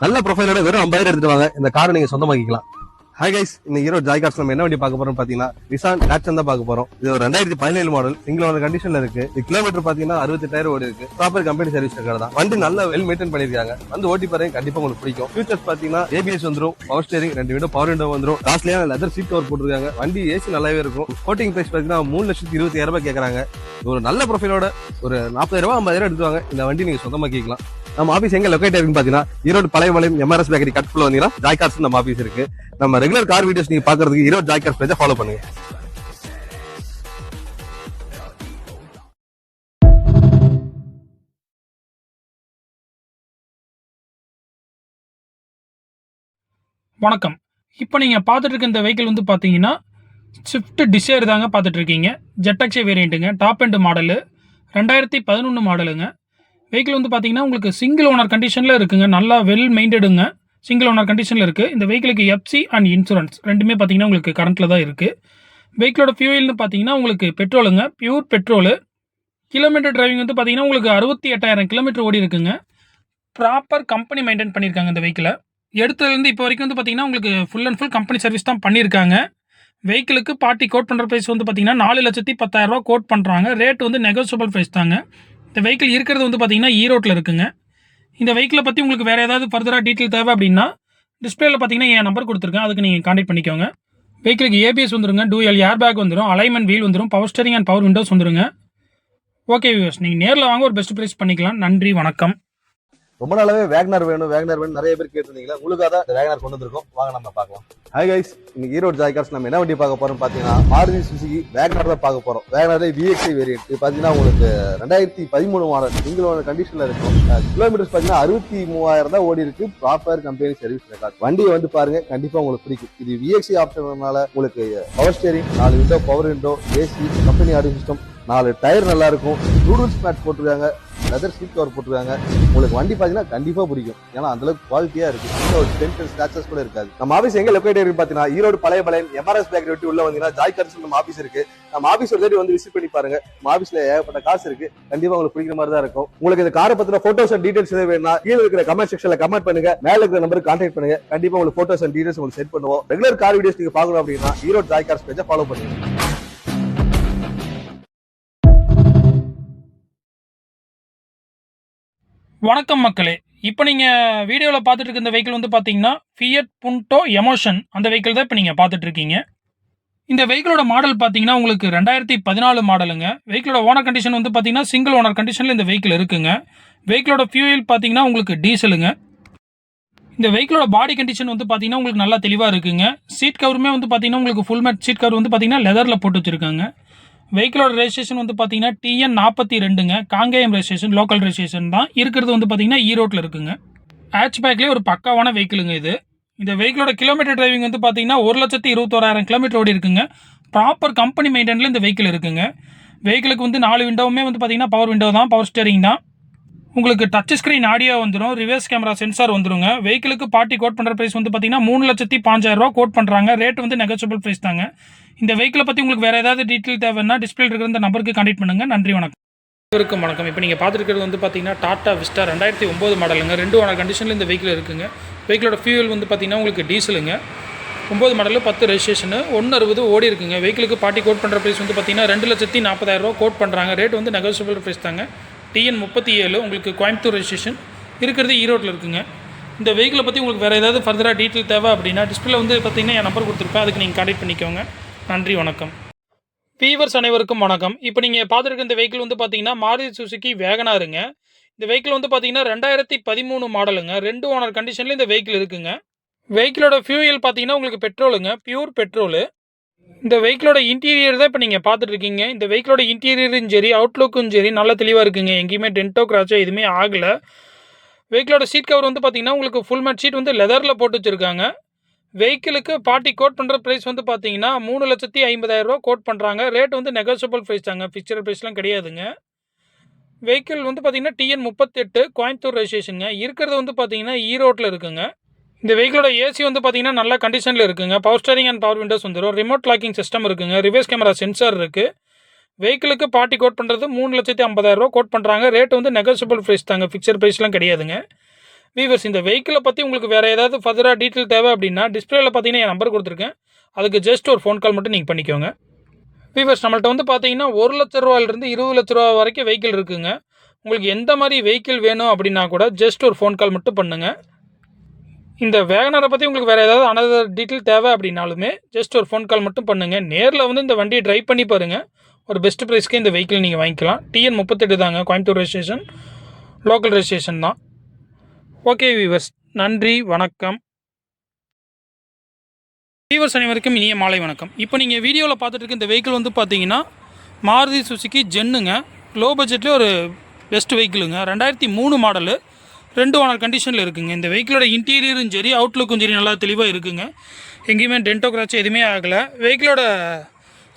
நல்ல ப்ரொஃபைலோட வெறும் ஐம்பதாயிரம் எடுத்துட்டு வாங்க. இந்த காரை நீங்க சொந்தமாக்கிக்கலாம். ஹாய் கைஸ் இந்த ஹீரோ ஜாய் கார்ஸ் நம்ம என்ன வண்டி பார்க்க போறோம் பாத்தீங்கன்னா நிசான் நேச்சன் தான் பார்க்க போறோம். இது ஒரு ரெண்டாயிரத்தி பதினேழு மாடல் சிங்கிள் ஓனர் கண்டிஷன்ல இருக்கு. இது கிலோமீட்டர் பாத்தீங்கன்னா அறுபத்தெட்டாயிரம் ஓடி இருக்கு. ப்ராப்பர் கம்பெனி சர்வீஸ் இருக்கிறது தான். வண்டி நல்ல வெல் மெயின்டைன் பண்ணிருக்காங்க வந்து ஓட்டி பாருங்க கண்டிப்பா உங்களுக்கு பிடிக்கும். ஃபியூச்சர்ஸ் பாத்தீங்கன்னா ஏபிஎஸ் வந்துரும் பவர் ஸ்டேரிங் ரெண்டு வீடும் பவர் விண்டோ வந்துரும். லாஸ்ட்லயே லெதர் சீட் கவர் போட்டுருக்காங்க. வண்டி ஏசி நல்லாவே இருக்கும். கோட்டிங் பிரைஸ் பாத்தீங்கன்னா மூணு லட்சத்தி இருபத்தி ரூபாய் கேட்கறாங்க ஒரு நல்ல ப்ரொஃபைலோட ஒரு நாற்பதாயிரம் ரூபாய் ஐம்பதாயிரம் எடுத்துவாங்க இந்த வண்டி நீங்க சொந்தமாக்கிக்கலாம். நம்ம ஆபீஸ் எங்க லொக்கேட் இருக்குன்னு பாத்தீங்கன்னா ஈரோடு பழையமலையம் எம்ஆர்எஸ் பேக்கரி கட்குள்ள வந்தீங்கன்னா ஜாய் கார்ஸ் நம்ம ஆபீஸ் இருக்கு. நம்ம ரெகுலர் கார் வீடியோஸ் நீங்க பாக்குறதுக்கு ஈரோடு ஜாய் கார்ஸ் பேஜை ஃபாலோ பண்ணுங்க. வணக்கம். இப்போ நீங்கள் பார்த்துட்டு இருக்க இந்த வெஹிக்கிள் வந்து பார்த்தீங்கன்னா ஸ்விஃப்ட் டிசைர் தாங்க பார்த்துட்டு இருக்கீங்க ஜெட்டக்ஸே வேரியண்ட்டுங்க டாப் அண்ட் மாடலு ரெண்டாயிரத்தி பதினொன்று மாடலுங்க வெஹிக்கிள் வந்து பார்த்தீங்கன்னா உங்களுக்கு சிங்கிள் ஓனர் கண்டிஷனில் இருக்குங்க. நல்லா வெல் மெயின்டடுங்க சிங்கிள் ஓனர் கண்டிஷனில் இருக்குது இந்த வெஹிக்கிளுக்கு எஃப்சி அண்ட் இன்சூரன்ஸ் ரெண்டுமே பார்த்தீங்கன்னா உங்களுக்கு கரண்ட்டில் தான் இருக்குது வெஹிக்கிளோட ஃபியூயல்னு பார்த்தீங்கன்னா உங்களுக்கு பெட்ரோலுங்க பியூர் பெட்ரோலு கிலோமீட்டர் டிரைவிங் வந்து பார்த்தீங்கன்னா உங்களுக்கு அறுபத்தி எட்டாயிரம் கிலோமீட்டர் ஓடி இருக்குங்க. ப்ராப்பர் கம்பெனி மெயின்டைன் பண்ணியிருக்காங்க இந்த வெஹிக்கிளை எடுத்ததுலேருந்து இப்போ வரைக்கும் வந்து பார்த்தீங்கன்னா உங்களுக்கு full and full company service தான் பண்ணியிருக்காங்க வெஹிக்கிளுக்கு பார்ட்டி கோட் பண்ணுற ப்ரைஸ் வந்து பார்த்தீங்கன்னா நாலு லட்சத்தி பத்தாயிரரூவா கோட் பண்ணுறாங்க ரேட் வந்து நெகோசியபிள் ப்ரைஸ் தாங்க. இந்த வெஹிக்கிள் இருக்கிறது வந்து பார்த்தீங்கன்னா ஈரோட்டில் இருக்குங்க. இந்த வெஹிக்கிளை பற்றி உங்களுக்கு வேறு ஏதாவது ஃபர்தராக டீட்டெயில் தேவை அப்படின்னா டிஸ்பிளேல பார்த்தீங்கன்னா என் நம்பர் கொடுத்துருக்கேன். அதுக்கு நீங்கள் காண்டாக்ட் பண்ணிக்கோங்க. வெஹிக்கிளுக்கு ஏபிஎஸ் வந்துருங்க. டூஎல் ஏர் பேக் வந்துடும் அலைன்மெண்ட் வீல் வந்துடும் power steering and power windows வந்துருங்க. ஓகே வியூஸ் நீங்கள் நேரில் வாங்க. ஒரு பெஸ்ட் ப்ரைஸ் பண்ணிக்கலாம். நன்றி. வணக்கம். ரொம்ப நாளாவே வேகனர் வேணும் வேகனர் வேணும் நிறைய பேர் கேட்டிருந்தீங்களா? உங்களுக்காக தான் வேகனர் கொண்டு வந்திருக்கோம். வாங்க நம்ம பார்க்கலாம். ஹாய் கைஸ் இன்னைக்கு ஈரோடு ஜாய்கார்ஸ் நம்ம என்ன வண்டி பார்க்க போறோம் பாத்தீங்கன்னா மாருதி சுசுகி வேகனர் தான் பார்க்க போறோம். வேகனர் விஎக்ஸி வேரியன்ட் இது பாத்தீங்கன்னா உங்களுக்கு ரெண்டாயிரத்தி பதிமூணு மாடல் சிங்கிளோட கண்டிஷன்ல இருக்கும். கிலோமீட்டர்ஸ் பாத்தீங்கன்னா அறுபத்தி மூவாயிரம் தான் ஓடி இருக்கு. ப்ராப்பர் கம்பெனி சர்வீஸ் ரெக்கார்ட் வண்டியை வந்து பாருங்க கண்டிப்பா உங்களுக்கு பிடிக்கும். இது விஎக்ஸி ஆப்ஷன்னால உங்களுக்கு பவர் ஸ்டேரிங் நாலு window power window AC company audio system நாலு டயர் நல்லா இருக்கும். நூடுல்ஸ் மேட் போட்டிருக்காங்க. லெதர் சீட் கவர் போட்டிருக்காங்க. உங்களுக்கு வண்டி பார்த்தீங்கன்னா கண்டிப்பாக பிடிக்கும். ஏன்னா அந்த அளவுக்கு குவாலிட்டியா இருக்கு. எந்த ஒரு டென்ட் ஸ்கிராச்சஸ் கூட இருக்காது. நம்ம ஆஃபீஸ் எங்க லொக்கேட் இருக்கு பார்த்தீங்கன்னா ஈரோடு பழைய பழையம் எம்ஆர்எஸ் பேக்கரி விட்டு உள்ள வந்தீங்கன்னா ஜாய் கர்ஸ் நம்ம ஆஃபீஸ் இருக்கு. நம்ம ஆஃபீஸ் ஒரு தேடி வந்து விசிட் பண்ணி பாருங்க. நம்ம ஆபீஸ்ல ஏகப்பட்ட காசு இருக்கு. கண்டிப்பா உங்களுக்கு பிடிக்கிற மாதிரி தான் இருக்கும். உங்களுக்கு இந்த காரை பத்தின போட்டோஸ் அண்ட் டீடைல்ஸ் எதாவது வேணும்னா கீழே இருக்கிற கமெண்ட் செக்ஷன்ல கமெண்ட் பண்ணுங்க. மேல இருக்கிற நம்பருக்கு கான்டாக்ட் பண்ணுங்க. கண்டிப்பா உங்களுக்கு போட்டோஸ் அண்ட் டீடைல்ஸ் உங்களுக்கு செட் பண்ணுவோம். ரெகுலர் கார் வீடியோஸ் நீங்க பாக்கணும் அப்படின்னா ஈரோடு ஜாய் கார்ஸ் பேஜை ஃபாலோ பண்ணுங்க வணக்கம் மக்களே. இப்போ நீங்கள் வீடியோவில் பார்த்துட்டு இருக்க இந்த வெஹிக்கிள் வந்து பார்த்தீங்கன்னா ஃபியட் புண்டோ எமோஷன் அந்த வெஹிக்கிள் தான் இப்போ நீங்கள் பார்த்துட்டு இருக்கீங்க. இந்த வெஹிக்கிளோட மாடல் பார்த்தீங்கன்னா உங்களுக்கு ரெண்டாயிரத்தி பதினாலு மாடலுங்க வெஹிக்கிளோட ஓனர் கண்டிஷன் வந்து பார்த்தீங்கன்னா சிங்கிள் ஓனர் கண்டிஷனில் இந்த வெஹிக்கிள் இருக்குங்க. வெஹிக்கிளோட ஃபியூயல் பார்த்தீங்கன்னா உங்களுக்கு டீசலுங்க இந்த வெஹிக்கிளோட பாடி கண்டிஷன் வந்து பார்த்தீங்கன்னா உங்களுக்கு நல்லா தெளிவாக இருக்குங்க. சீட் கவருமே வந்து பார்த்தீங்கன்னா உங்களுக்கு ஃபுல் மேட் சீட் கவர் வந்து பார்த்தீங்கன்னா லெதரில் போட்டு வச்சிருக்காங்க. வெஹிக்கிளோட ரெஜிஸ்ட்ரேஷன் வந்து பார்த்தீங்கன்னா டிஎன் நாற்பத்தி ரெண்டுங்க. காங்கேயம் ரெஜிஸ்ட்ரேஷன் லோக்கல் ரெஜிஸ்ட்ரேஷன் தான். இருக்கிறது வந்து பார்த்தீங்கன்னா ஈரோட்டில் இருக்குங்க. ஹேட்ச் பேக்லேயே ஒரு பக்காவான வெஹிக்கிளுங்க இது. இந்த வெஹிக்கிளோட கிலோமீட்டர் டிரைவிங் வந்து பார்த்தீங்கன்னா ஒரு லட்சத்தி இருபத்தோராயிரம் கிலோமீட்டர் ஓடி இருக்குங்க. ப்ராப்பர் கம்பெனி மெயின்டெனில் இந்த வெஹிக்கிள் இருக்குங்க. வெஹிக்கிளுக்கு வந்து நாலு விண்டோவுமே வந்து பார்த்தீங்கன்னா பவர் விண்டோ தான் பவர் ஸ்டேரிங் தான். உங்களுக்கு டச் ஸ்க்ரீன் ஆடியோ வந்துடும் ரிவர்ஸ் கேமரா சென்சார் வந்துருங்க. வெஹிக்கிளுக்கு பார்ட்டி கோட் பண்ணுற ப்ரைஸ் வந்து பார்த்தீங்கன்னா மூணு லட்சத்தி பாஞ்சாயிரரூவா கோட் பண்ணுறாங்க ரேட் வந்து நெகச்சபிள் ப்ரைஸ் தாங்க. இந்த வெஹிக்கிளை பற்றி உங்களுக்கு வேறு ஏதாவது டீட்டெயில் தேவைன்னா டிஸ்பிளே இருக்கிற இந்த நம்பருக்கு கான்டெக்ட் பண்ணுங்கள் நன்றி வணக்கம். இருக்கும் வணக்கம். இப்போ நீங்கள் பார்த்துருக்கிறது வந்து பார்த்தீங்கன்னா டாட்டா விஸ்டா ரெண்டாயிரத்தி ஒம்பது மாடலுங்க ரெண்டு ஓனர் கண்டிஷனில் இந்த வெஹிக்கிள் இருக்குங்க. வெஹிக்கிளோட ஃபியூல் வந்து பார்த்தீங்கன்னா உங்களுக்கு டீசலுங்க ஒம்பது மாடலு பத்து ரெஜிஸ்ட்ரேஷனு ஒன்று அறுபது ஓடி இருக்குங்க. வெஹிக்கிளுக்கு பார்ட்டி கோட் பண்ணுற ப்ரைஸ் வந்து பார்த்தீங்கன்னா ரெண்டு லட்சத்தி நாற்பதாயிரரூவா கோட் பண்ணுறாங்க ரேட் வந்து நெகோசியபிள் ப்ரைஸ் தாங்க. டிஎன் முப்பத்தி ஏழு உங்களுக்கு கோயம்புத்தூர் ரெஜிஸ்ட்ரேஷன் இருக்கிறது ஈரோட்டில் இருக்குங்க. இந்த வெஹிக்கிளை பற்றி உங்களுக்கு வேறு ஏதாவது ஃபர்தராக டீட்டெயில் தேவை அப்படின்னா டிஸ்பிளே வந்து பார்த்தீங்கன்னா என் நம்பர் கொடுத்துருப்பேன். அதுக்கு நீங்கள் கான்டெக்ட் பண்ணிக்கோங்க. நன்றி வணக்கம். வீவர்ஸ் அனைவருக்கும் வணக்கம். இப்போ நீங்கள் பார்த்துருக்க இந்த வெஹிக்கிள் வந்து பார்த்தீங்கன்னா மாருதி சுசுக்கி வேகனாருங்க. இந்த வெஹிக்கிள் வந்து பார்த்தீங்கன்னா ரெண்டாயிரத்தி பதிமூணு மாடலுங்க ரெண்டு ஓனர் கண்டிஷனில் இந்த வெஹிக்கிள் இருக்குங்க. வெஹிக்கிளோட ஃபியூயல் பார்த்தீங்கன்னா உங்களுக்கு பெட்ரோலுங்க பியூர் பெட்ரோலு இந்த வெஹிக்கிளோட இன்டீரியர் தான் இப்போ நீங்கள் பார்த்துட்ருக்கீங்க இந்த வெஹிக்கிளோட இன்டீரியரும் சரி அவுட்லுக்கும் சரி நல்ல தெளிவாக இருக்குங்க. எங்கேயுமே டென்டோ கிராச்சோ எதுவுமே ஆகலை. வெஹிக்கிளோட சீட் கவர் வந்து பார்த்தீங்கன்னா உங்களுக்கு ஃபுல் மேட் சீட் வந்து லெதரில் போட்டு வச்சுருக்காங்க. வெஹிக்கிளுக்கு பார்ட்டி கோட் பண்ணுற ப்ரைஸ் வந்து பார்த்தீங்கன்னா மூணு லட்சத்தி ஐம்பதாயிரரூவா கோட் பண்ணுறாங்க ரேட் வந்து நெகோசியபிள் ப்ரைஸ் தாங்க. ஃபிக்சர் ப்ரைஸ்லாம் கிடையாதுங்க. வெஹிக்கிள் வந்து பார்த்தீங்கன்னா டிஎன் முப்பத்தெட்டு கோயம்புத்தூர் ரெஜிஸ்ட்ரேஷனுங்க இருக்கிறது வந்து பார்த்தீங்கன்னா ஈரோட்டில் இருக்குங்க. இந்த வெஹிக்கிளோட ஏசி வந்து பார்த்தீங்கன்னா நல்ல கண்டிஷனில் இருக்குங்க. Power steering and power windows வந்துடும் ரிமோட் லாக்கிங் சிஸ்டம் இருக்குங்க. ரிவர்ஸ் கேமரா சென்சார் இருக்குது வெஹிக்கிளுக்கு பார்ட்டி கோட் பண்ணுறது மூணு லட்சத்தி ஐம்பதாயிரரூவா கோட் பண்ணுறாங்க ரேட் வந்து நெகோசியபிள் ப்ரைஸ் தாங்க. ஃபிக்சர் ப்ரைஸ்லாம் கிடையாதுங்க. வீவர்ஸ் இந்த வெஹிக்கிளை பற்றி உங்களுக்கு வேறு ஏதாவது ஃபர்தராக டீட்டெயில் தேவை அப்படின்னா டிஸ்பிளேயில் பார்த்தீங்கன்னா என் நம்பர் கொடுத்துருக்கேன். அதுக்கு ஜஸ்ட் ஒரு ஃபோன் கால் மட்டும் நீங்கள் பண்ணிக்கோங்க. வீவர்ஸ் நம்மள்ட்ட வந்து பார்த்தீங்கன்னா ஒரு லட்ச ரூபாயிலிருந்து இருபது லட்ச ரூபா வரைக்கும் வெஹிக்கிள் இருக்குங்க. உங்களுக்கு எந்த மாதிரி வெஹிக்கிள் வேணும் அப்படின்னா கூட ஜஸ்ட் ஒரு ஃபோன் கால் மட்டும் பண்ணுங்கள் இந்த வேகனரை பற்றி உங்களுக்கு வேறு ஏதாவது அனதர் டீட்டெயில் தேவை அப்படின்னாலுமே ஜஸ்ட் ஒரு ஃபோன் கால் மட்டும் பண்ணுங்கள் நேரில் வந்து இந்த வண்டியை ட்ரைவ் பண்ணி பாருங்கள் ஒரு பெஸ்ட் ப்ரைஸ்க்கு இந்த வெஹிக்கிள் நீங்கள் வாங்கிக்கலாம். டிஎன் முப்பத்தெட்டு தாங்க கோயம்புத்தூர் ரெஜிஸ்ட்ரேஷன் லோக்கல் ரெஜிஸ்ட்ரேஷன் தான். ஓகே வீவர்ஸ் நன்றி வணக்கம். வீவர்ஸ் அனைவருக்கும் இனிய மாலை வணக்கம். இப்போ நீங்கள் வீடியோவில் பார்த்துட்டு இருக்க இந்த வெஹிக்கிள் வந்து பார்த்தீங்கன்னா மாருதி சுசுக்கி ஜென்னுங்க. லோ பட்ஜெட்லேயே ஒரு பெஸ்ட் வெஹிக்கிளுங்க ரெண்டாயிரத்தி மூணு மாடலு ரெண்டு ஓனர் கண்டிஷனில் இருக்குங்க. இந்த வெஹிக்கிளோட இன்டீரியரும் சரி அவுட்லுக்கும் சரி நல்லா தெளிவாக இருக்குங்க. எங்கேயுமே டென்டோ கிராச் எதுவுமே ஆகலை. வெஹிக்கிளோட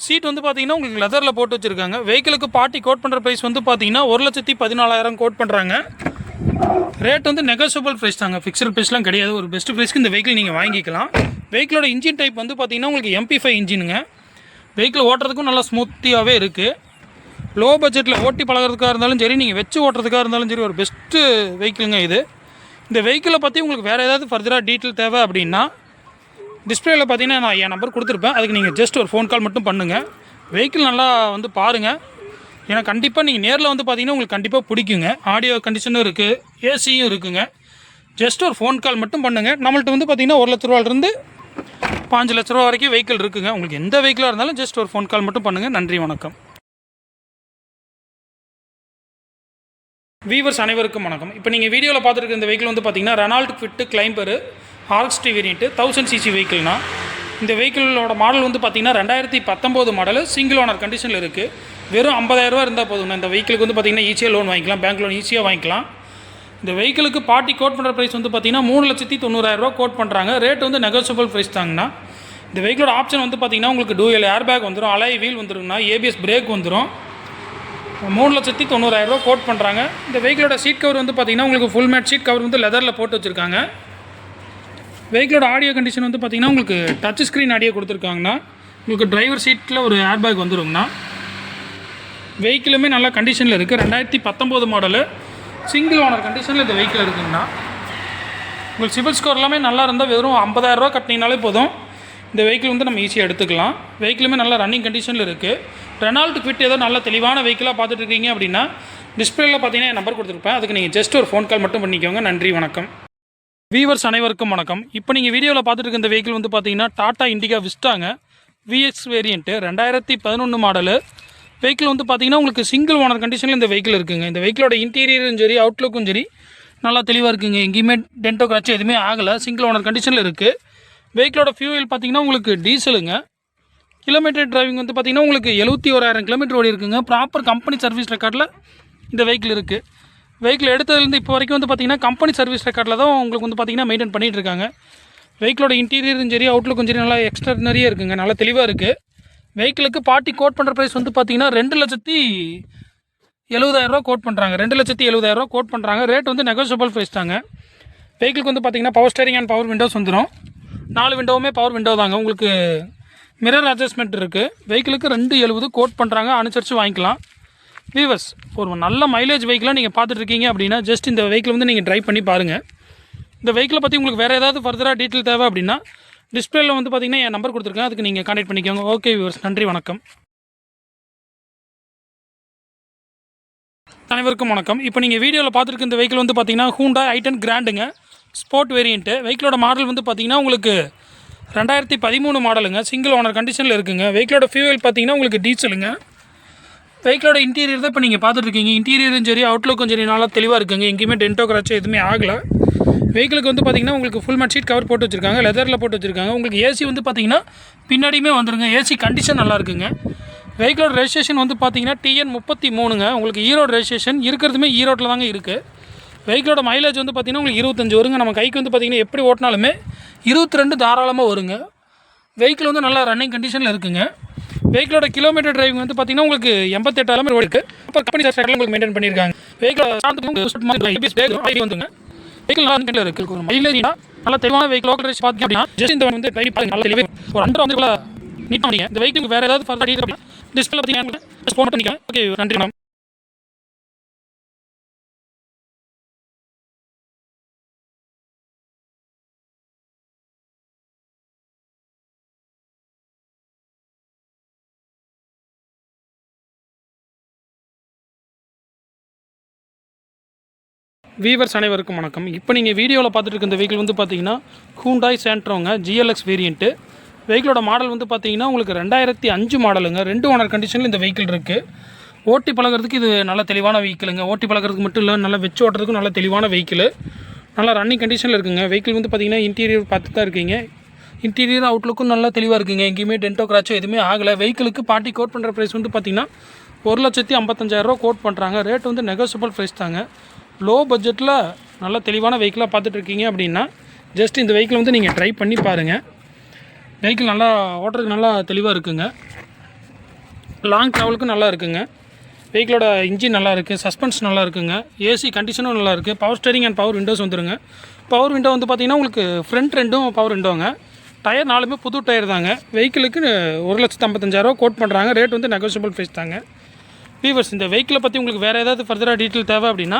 சீட் வந்து பார்த்தீங்கன்னா உங்களுக்கு லெதரில் போட்டு வச்சுருக்காங்க. வெஹிக்கிளுக்கு பார்ட்டி கோட் பண்ணுற ப்ரைஸ் வந்து பார்த்தீங்கன்னா ஒரு லட்சத்தி பதினாலாயிரம் கோட் பண்ணுறாங்க ரேட் வந்து நெகோசியபிள் ப்ரைஸ் தாங்க. ஃபிக்ஸ்டு ப்ரைஸ்லாம் கிடையாது. ஒரு பெஸ்ட் ப்ரைஸ்க்கு இந்த வெஹிக்கிள் நீங்கள் வாங்கிக்கலாம். வெஹிக்கிளோட இன்ஜின் டைப் வந்து பார்த்தீங்கன்னா உங்களுக்கு எம்பி ஃபைவ் இன்ஜினுங்க வெஹிக்கிள் ஓட்டுறதுக்கும் நல்லா ஸ்மூத்தியாகவே இருக்குது லோ பட்ஜெட்டில் ஓட்டி பழகிறதுக்காக இருந்தாலும் சரி நீங்கள் வச்சு ஓட்டுறதுக்காக இருந்தாலும் சரி ஒரு பெஸ்ட்டு வெஹிக்கிளுங்க இது. இந்த வெஹிக்கிளை பற்றி உங்களுக்கு வேறு ஏதாவது ஃபர்தராக டீட்டெயில் தேவை அப்படின்னா டிஸ்பிளேயில் பார்த்தீங்கன்னா நான் என் நம்பர் கொடுத்துருப்பேன். அதுக்கு நீங்கள் ஜஸ்ட் ஒரு ஃபோன் கால் மட்டும் பண்ணுங்கள் வெஹிக்கிள் நல்லா வந்து பாருங்கள் ஏன்னா கண்டிப்பாக நீங்கள் நேரில் வந்து பார்த்தீங்கன்னா உங்களுக்கு கண்டிப்பாக பிடிக்குங்க. ஆடியோ கண்டிஷனும் இருக்குது ஏசியும் இருக்குங்க. ஜஸ்ட் ஒரு ஃபோன் கால் மட்டும் பண்ணுங்கள் நம்மள்ட்ட வந்து பார்த்தீங்கன்னா ஒரு லட்ச ரூபாலேருந்து பாஞ்சு லட்ச ரூபா வரைக்கும் வெஹிக்கிள் இருக்குங்க. உங்களுக்கு எந்த வெஹிக்கிளாக இருந்தாலும் ஜஸ்ட் ஒரு ஃபோன் கால் மட்டும் பண்ணுங்கள் நன்றி வணக்கம். வீவர்ஸ் அனைவருக்கும் வணக்கம். இப்போ நீங்கள் வீடியோவில் பார்த்துருக்க இந்த வெஹிக்கிள் வந்து பார்த்தீங்கன்னா Renault Kwid climber RXT variant thousand CC வெஹிக்கிள்னா இந்த வெஹிக்கிளோட மாடல் வந்து பார்த்தீங்கன்னா ரெண்டாயிரத்தி பத்தொம்போது மாடல் சிங்கிள் ஓனர் கண்டிஷனில் இருக்குது வெறும் 50000 ரூபா இருந்தால் போதுங்கண்ணா. இந்த வெஹிக்கிளுக்கு வந்து பார்த்தீங்கன்னா ஈஸியாக லோன் வாங்கிக்கலாம். பேங்க் லோன் ஈஸியாக வாங்கிக்கலாம். இந்த வெஹிக்கிளுக்கு பார்ட்டி கோட் பண்ணுற ப்ரைஸ் வந்து பார்த்தீங்கன்னா மூணு லட்சத்தி தொண்ணூறாயிரரூவா கோட் பண்ணுறாங்க ரேட் வந்து நெகோசியபிள் ப்ரைஸ் தாங்கண்ணா. இந்த வெஹிக்கிளோட ஆப்ஷன் வந்து பார்த்திங்கன்னா உங்களுக்கு டூஎல் ஏர் பேக் வந்துடும் அலை வீல் வந்துருங்கண்ணா ஏபிஎஸ் பிரேக் வந்துடும் மூணு லட்சத்தி தொண்ணூறாயிரரூவா கோட் பண்ணுறாங்க இந்த வெஹிக்கிளோட சீட் கவர் வந்து பார்த்தீங்கன்னா உங்களுக்கு ஃபுல் மேட் சீட் கவர் வந்து லெதரில் போட்டு வச்சுருக்காங்க. வெஹிக்கிளோட ஆடியோ கண்டிஷன் வந்து பார்த்தீங்கன்னா உங்களுக்கு டச் ஸ்க்ரீன் ஆடியோ கொடுத்துருக்காங்கண்ணா. உங்களுக்கு டிரைவர் சீட்டில் ஒரு ஏர் பேக் வந்துருங்கண்ணா. வெஹிக்கிளுமே நல்ல கண்டிஷனில் இருக்குது ரெண்டாயிரத்தி பத்தொம்போது மாடலு சிங்கிள் ஓனர் கண்டிஷனில் இந்த வெஹிக்கிள் இருக்குங்கண்ணா. உங்களுக்கு சிபில் ஸ்கோர் எல்லாமே நல்லா இருந்தால் வெறும் 50000 ரூபா கட்டினீங்கனாலே போதும். இந்த வெஹிக்கிள் வந்து நம்ம ஈஸியாக எடுத்துக்கலாம். வெஹிக்கிளுமே நல்லா ரன்னிங் கண்டிஷனில் இருக்குது ரெனால்ட் குவிட் ஏதோ நல்ல தெளிவான வெஹிக்கிளாக பார்த்துட்டு இருக்கீங்க அப்படின்னா டிஸ்பிளேல பார்த்தீங்கன்னா என் நம்பர் கொடுத்துருப்பேன். அதுக்கு நீங்கள் ஜஸ்ட் ஒரு ஃபோன் கால் மட்டும் பண்ணிக்கோங்க. நன்றி வணக்கம். வீவர்ஸ் அனைவருக்கும் வணக்கம். இப்போ நீங்கள் வீடியோவில் பார்த்துட்டு இருக்க இந்த வெஹிக்கிள் வந்து பார்த்தீங்கன்னா டாடா இண்டிகா விஸ்டாங்க விஎக்ஸ் வேரியண்ட்டு ரெண்டாயிரத்தி பதினொன்று மாடலு வெஹிக்கிள் வந்து பார்த்தீங்கன்னா உங்களுக்கு சிங்கிள் ஓனர் கண்டிஷனில் இந்த வெஹிக்கிள் இருக்குங்க. இந்த வெஹிக்கிளோட இன்டீரியரும் சரி அவுட்லுக்கும் சரி நல்லா தெளிவாக இருக்குங்க. எங்கேயுமே டென்டோ கிராச்சும் எதுவுமே ஆகலை. சிங்கிள் ஓனர் கண்டிஷனில் இருக்குது வெஹிக்கிளோட ஃபியூவல் பார்த்தீங்கன்னா உங்களுக்கு டீசலுங்க கிலோமீட்டர் டிரைவிங் வந்து பார்த்தீங்கன்னா உங்களுக்கு எழுபத்தி ஓராயிரம் கிலோமீட்டர் ஓடி இருக்குங்க. ப்ராப்பர் கம்பெனி சர்வீஸ் ரெக்கார்டில் இந்த வெஹிக்கிள் இருக்குது வெஹிக்கிள் எடுத்ததுலேருந்து இப்போ வரைக்கும் வந்து பார்த்தீங்கன்னா கம்பெனி சர்வீஸ் ரெக்கார்டில் தான் உங்களுக்கு வந்து பார்த்தீங்கன்னா மெயின்டைன் பண்ணிகிட்டு இருக்காங்க. வெஹிக்கிளோட இன்டீரியரும் சரி அவுட்லுக்கும் சரி நல்லா எக்ஸ்ட்ரானரியாக இருக்குங்க. நல்லா தெளிவாக இருக்குது வெஹிக்கிளுக்கு பார்ட்டி கோட் பண்ணுற ப்ரைஸ் வந்து பார்த்தீங்கன்னா ரெண்டு லட்சத்தி எழுபதாயிரரூவா கோட் பண்ணுறாங்க ரெண்டு லட்சத்தி எழுபதாயிரரூவா கோட் பண்ணுறாங்க ரேட் வந்து நெகோசியபிள் ப்ரைஸ் தாங்க. வெஹிக்கிளுக்கு வந்து பார்த்தீங்கன்னா power steering and power windows வந்துடும் நாலு விண்டோவுமே பவர் விண்டோ தாங்க. உங்களுக்கு மிரர் அட்ஜஸ்ட்மெண்ட் இருக்குது வெஹிக்கிளுக்கு ரெண்டு எழுபது கோட் பண்ணுறாங்க அனுசரித்து வாங்கிக்கலாம். வீவர்ஸ் ஒரு நல்ல மைலேஜ் வெஹிக்கிளாக நீங்கள் பார்த்துட்ருக்கீங்க அப்படின்னா ஜஸ்ட் இந்த வெஹிக்கிள் வந்து நீங்கள் ட்ரைவ் பண்ணி பாருங்கள் இந்த வெஹிக்கிளை பற்றி உங்களுக்கு வேறு ஏதாவது ஃபர்தராக டீட்டெயில் தேவை அப்படின்னா டிஸ்பிளேல வந்து பார்த்தீங்கன்னா என் நம்பர் கொடுத்துருக்கேன். அதுக்கு நீங்கள் கான்டாக்ட் பண்ணிக்கோங்க. ஓகே வியூவர்ஸ் நன்றி வணக்கம். அனைவருக்கும் வணக்கம். இப்போ நீங்கள் வீடியோவில் பார்த்துருக்க இந்த வெஹிக்கிள் வந்து பார்த்தீங்கன்னா ஹூண்டா ஐட்டன் கிராண்டுங்க ஸ்போர்ட் வேரியண்ட்டு வெஹிக்கிளோட மாடல் வந்து பார்த்தீங்கன்னா உங்களுக்கு ரெண்டாயிரத்தி பதிமூணு மாடலுங்க சிங்கிள் ஓனர் கண்டிஷனில் இருக்குங்க. வெஹிக்கிளோட ஃபியூவல் பார்த்தீங்கன்னா உங்களுக்கு டீசலுங்க வெஹிக்கிளோட இன்டீரியர் தான் இப்போ நீங்கள் பார்த்துட்ருக்கீங்க இன்டீரியரும் சரி அவுட்லுக்கும் சரி நல்லா தெளிவாக இருக்குங்க. எங்கேயுமே டென்டோ கிராச்சோ எதுவுமே ஆகலை. வெஹிக்கிளுக்கு வந்து பார்த்திங்கன்னா உங்களுக்கு ஃபுல் மட் ஷீட் கவர் போட்டு வச்சுருக்காங்க லெதரில் போட்டு வச்சுருக்காங்க. உங்களுக்கு ஏசி வந்து பார்த்தீங்கன்னா பின்னாடியுமே வந்துருங்க. ஏசி கண்டிஷன் நல்லா இருக்குங்க வெஹிக்கிளோட ரெஜிஸ்ட்ரேஷன் வந்து பார்த்திங்கன்னா டிஎன் முப்பத்தி மூணுங்க. உங்களுக்கு ஈரோடு ரெஜிஸ்ட்ரேஷன் இருக்கிறதுமே ஈரோட்டில் தாங்க இருக்குது வெஹிக்கிளோட மைலேஜ் வந்து பார்த்தீங்கன்னா உங்களுக்கு இருபத்தஞ்சி வருங்க. நம்ம கைக்கு வந்து பார்த்தீங்கன்னா எப்படி ஓட்டினாலுமே இருபத்தி ரெண்டு தாராளமாக வருங்க. வெஹிக்கிள் வந்து நல்லா ரன்னிங் கண்டிஷனில் இருக்குங்க. வெஹிக்கிளோட கிலோமீட்டர் டிரைவிங் வந்து பார்த்திங்கன்னா உங்களுக்கு எண்பத்தெட்டாயிரம் ஓடி இருக்கு கம்பெனி உங்களுக்கு மெயின்டைன் பண்ணியிருக்காங்க வெஹிக்கிள் வந்துங்க வெஹிக்கிள் நல்லா கண்டிஷனில் இருக்குது மைலேஜ் நல்லா தெளிவான வெஹிக்கிள் லோக்கல் ரேஸ் பார்த்தீங்க அப்படின்னா ஜஸ்ட் இந்த வந்து ட்ரை பாருங்க நல்லா தெளிவாக ஒரு அண்டர் வந்து நீட்டாக முடியும் இந்த வெஹிக்கிள் வேறு ஏதாவது ஃபர்தர் டீட்டெயில் டிஸ்பிளே பார்த்தீங்கன்னா ஃபோன் பண்ணிக்கலாம் ஓகே நன்றி மேம் வீவர்ஸ் அனைவருக்கும் வணக்கம். இப்போ நீங்கள் வீடியோவில் பார்த்துட்டு இருக்க இந்த வெஹிக்கிள் வந்து பார்த்தீங்கன்னா ஹூண்டாய் சேண்ட்ரோங்க ஜிஎல்எக்ஸ் வேரியண்ட்டு வெஹிக்கிளோட மாடல் வந்து பார்த்தீங்கன்னா உங்களுக்கு ரெண்டாயிரத்தி அஞ்சு மாடலுங்க ரெண்டு ஓனர் கண்டிஷனில் இந்த வெஹிக்கிள் இருக்குது ஓட்டி பழகிறதுக்கு இது நல்ல தெளிவான வெஹிக்கிளுங்க ஓட்டி பழகிறதுக்கு மட்டும் இல்லை நல்லா வச்சு ஓட்டுறதுக்கும் நல்ல தெளிவான வெஹிக்கிள் நல்லா ரன்னிங் கண்டிஷனில் இருக்குங்க. வெஹிக்கிள் வந்து பார்த்தீங்கன்னா இன்டீரியர் பார்த்து தான் இருக்கீங்க. இன்டீரியர் அவுட்லுக்கும் நல்லா தெளிவாக இருக்குங்க. எங்கேயுமே டென்டோ கிராச்சோ எதுவுமே ஆகலை. வெஹிக்கிளுக்கு பார்ட்டி கோட் பண்ணுற ப்ரைஸ் வந்து பார்த்தீங்கன்னா ஒரு லட்சத்தி ஐம்பத்தஞ்சாயிரரூவா கோட் பண்ணுறாங்க ரேட் வந்து நெகோசியபிள் ப்ரைஸ் தாங்க. லோ பட்ஜெட்டில் நல்ல தெளிவான வெஹிக்கிளாக பார்த்துட்ருக்கீங்க அப்படின்னா ஜஸ்ட் இந்த வெஹிக்கிள் வந்து நீங்கள் ட்ரை பண்ணி பாருங்கள் வெஹிக்கிள் நல்லா ஓட்டுறதுக்கு நல்லா தெளிவாக இருக்குங்க. லாங் ட்ராவலுக்கும் நல்லா இருக்குங்க. வெஹிக்கிளோட இன்ஜின் நல்லா இருக்குது சஸ்பென்ஸ் நல்லா இருக்குங்க. ஏசி கண்டிஷனும் நல்லா இருக்குது power steering and power windows வந்துருங்க. பவர் விண்டோ வந்து பார்த்தீங்கன்னா உங்களுக்கு ஃப்ரண்ட் ரெண்டும் பவர் விண்டோங்க டயர் நாலுமே புது டயர் தாங்க. வெஹிக்கிளுக்கு ஒரு லட்சத்து ஐம்பத்தஞ்சாயிரரூவா கோட் பண்ணுறாங்க ரேட் வந்து நெகோசியபிள் ப்ரைஸ் தாங்க. வீவர்ஸ் இந்த வெஹிக்கிளை பற்றி உங்களுக்கு வேறு ஏதாவது ஃபர்தராக டீட்டெயில் தேவை அப்படின்னா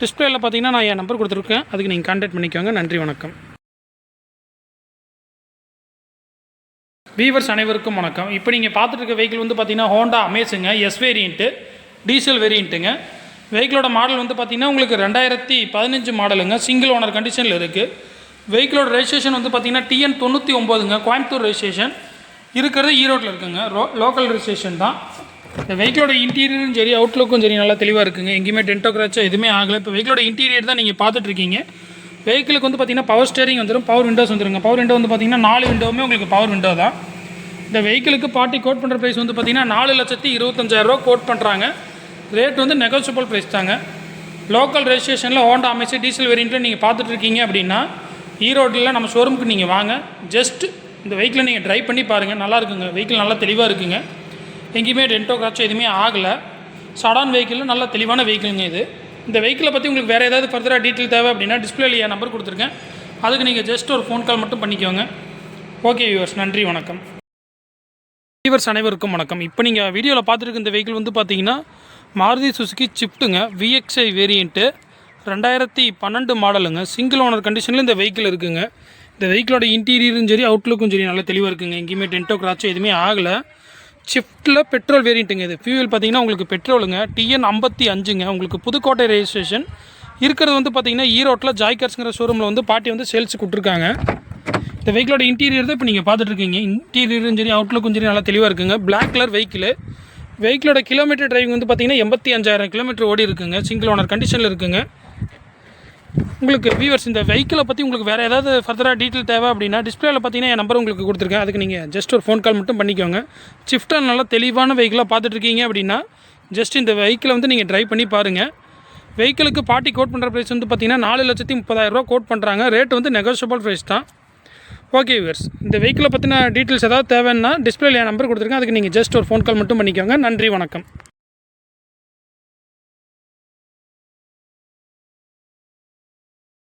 டிஸ்பிளேயில் பார்த்தீங்கன்னா நான் என் நம்பர் கொடுத்துருக்கேன். அதுக்கு நீங்கள் கான்டாக்ட் பண்ணிக்கோங்க. நன்றி வணக்கம். வீவர்ஸ் அனைவருக்கும் வணக்கம். இப்போ நீங்கள் பார்த்துட்டு இருக்க வெஹிக்கிள் வந்து பார்த்தீங்கன்னா ஹோண்டா அமேஸுங்க எஸ் வேரியண்ட்டு டீசல் வேரியண்ட்டுங்க வெஹிக்கிளோட மாடல் வந்து பார்த்தீங்கன்னா உங்களுக்கு ரெண்டாயிரத்தி பதினஞ்சு மாடலுங்க சிங்கிள் ஓனர் கண்டிஷனில் இருக்குது வெஹிக்கிளோட ரெஜிஸ்ட்ரேஷன் வந்து பார்த்திங்கன்னா டிஎன் தொண்ணூற்றி ஒம்போதுங்க. கோயம்புத்தூர் ரெஜிஸ்ட்ரேஷன் இருக்கிறது ஈரோட்டில் இருக்குங்க. ரோ லோக்கல் ரெஜிஸ்ட்ரேஷன் தான். இந்த வெஹிக்கிளோட இன்டீரியரும் சரி அவுட்லுக்கும் சரி நல்லா தெளிவாக இருக்குங்க. எங்கேயுமே டென்டோ கிராச்சோ எதுவுமே ஆகலை. இப்போ வெஹிக்கிளோட இன்டீரியர் தான் நீங்கள் பார்த்துட்டு இருக்கீங்க. வெஹிக்கிளுக்கு வந்து பார்த்தீங்கன்னா பவர் ஸ்டேரிங் வந்துடும் பவர் விண்டோஸ் வந்துருங்க. பவர் விண்டோ வந்து பார்த்தீங்கன்னா நாலு விண்டோவுமே உங்களுக்கு பவர் விண்டோ தான். இந்த வெஹிக்கிளுக்கு பார்ட்டி கோட் பண்ணுற ப்ரைஸ் வந்து பார்த்தீங்கன்னா நாலு லட்சத்தி இருபத்தஞ்சாயிரரூவா கோட் பண்ணுறாங்க ரேட் வந்து நெகோசியபிள் ப்ரைஸ் தாங்க. லோக்கல் ரெஜிஸ்ட்ரேஷனில் ஹோண்டா அமைச்சு டீசல் வேரியண்ட்டில் நீங்கள் பார்த்துட்ருக்கீங்க அப்படின்னா ஈரோட்டில் நம்ம ஷோரூமுக்கு நீங்கள் வாங்க. ஜஸ்ட் இந்த வெஹிக்கிளை நீங்கள் ட்ரைவ் பண்ணி பாருங்கள் நல்லா இருக்குங்க. வெஹிக்கிள் நல்லா தெளிவாக இருக்குங்க. எங்கேயுமே டென்டோ காச்சோ எதுவுமே ஆகலை. சடான் வெஹிக்கிள் நல்ல தெளிவான வெஹிக்கிளுங்க இது. இந்த வெஹிக்கிளை பற்றி உங்களுக்கு வேறு ஏதாவது ஃபர்தராக டீட்டெயில் தேவை அப்படின்னா டிஸ்பிளேல என் நம்பர் கொடுத்துருக்கேன். அதுக்கு நீங்கள் ஜஸ்ட் ஒரு ஃபோன் கால் மட்டும் பண்ணிக்கோங்க. ஓகே வியூவர்ஸ் நன்றி வணக்கம். வியூவர்ஸ் அனைவருக்கும் வணக்கம். இப்போ நீங்கள் வீடியோவில் பார்த்துருக்க இந்த வெஹிக்கிள் வந்து பார்த்தீங்கன்னா மாருதி சுசுகி சிஃப்ட்டுங்க விஎக்ஸ்ஐ வேரியண்ட்டு ரெண்டாயிரத்தி பன்னெண்டு மாடலுங்க சிங்கிள் ஓனர் கண்டிஷனில் இந்த வெஹிக்கிள் இருக்குதுங்க இந்த வெஹிக்கிளோட இன்டீரியரும் சரி அவுட்லுக்கும் சரி நல்லா தெளிவாக இருக்குங்க. எங்கேயுமே டென்டோ கிராச்சோ எதுவுமே ஆகலை. ஷிஃப்ட்டில் பெட்ரோல் வேரியண்ட்டுங்க இது. ஃபியூவல் பார்த்தீங்கன்னா உங்களுக்கு பெட்ரோலுங்க டிஎன் ஐம்பத்தி அஞ்சுங்க. உங்களுக்கு புதுக்கோட்டை ரெஜிஸ்ட்ரேஷன் இருக்கிறது வந்து பார்த்தீங்கன்னா ஈரோட்டில் ஜாய்கர்ஸுங்கிற ஷோரூமில் வந்து பாட்டி வந்து சேல்ஸ் கொடுத்துருக்காங்க. இந்த வெஹிக்கிளோட இன்டீரியர் தான் இப்போ நீங்கள் பார்த்துட்ருக்கீங்க இன்டீரியரும் சரி அவுட்லுக்கும் சரி நல்லா தெளிவாக இருக்குங்க. பிளாக் கலர் வெஹிக்கிள் வெஹிக்கிளோட கிலோமீட்டர் டிரைவிங் வந்து பார்த்தீங்கன்னா எண்பத்தி அஞ்சாயிரம் கிலோமீட்டர் ஓடி இருக்குங்க. சிங்கிள் ஓனர் கண்டிஷனில் இருக்குங்க. உங்களுக்கு வியூவர்ஸ் இந்த வெஹிக்கிளை பற்றி உங்களுக்கு வேறு ஏதாவது ஃபர்தராக டீட்டெயில் தேவை அப்படின்னா டிஸ்பிளேல பார்த்தீங்கன்னா என் நம்பர் உங்களுக்கு கொடுத்துருக்கேன். அதுக்கு நீங்கள் ஜஸ்ட் ஒரு ஃபோன் கால் மட்டும் பண்ணிக்கோங்க. ஸ்விஃப்ட்டாக நல்லா தெளிவான வெஹிக்கிளாக பார்த்துட்டு இருக்கீங்க அப்படின்னா ஜஸ்ட் இந்த வெஹிக்கிளை வந்து நீங்கள் ட்ரைவ் பண்ணி பாருங்கள் வெஹிக்கிளுக்கு பார்ட்டி கோட் பண்ணுற ப்ரைஸ் வந்து பார்த்தீங்கன்னா நாலு லட்சத்தி முப்பதாயிரரூவா கோட் பண்ணுறாங்க ரேட் வந்து நெகோஷியபிள் ப்ரைஸ் தான். ஓகே வியூவர்ஸ் இந்த வெஹிக்கிளை பற்றின டீட்டெயில்ஸ் ஏதாவது தேவைன்னா டிஸ்பிளேல என் நம்பர் கொடுத்துருக்கேன். அதுக்கு நீங்கள் ஜஸ்ட் ஒரு ஃபோன் கால் மட்டும் பண்ணிக்கோங்க. நன்றி வணக்கம்.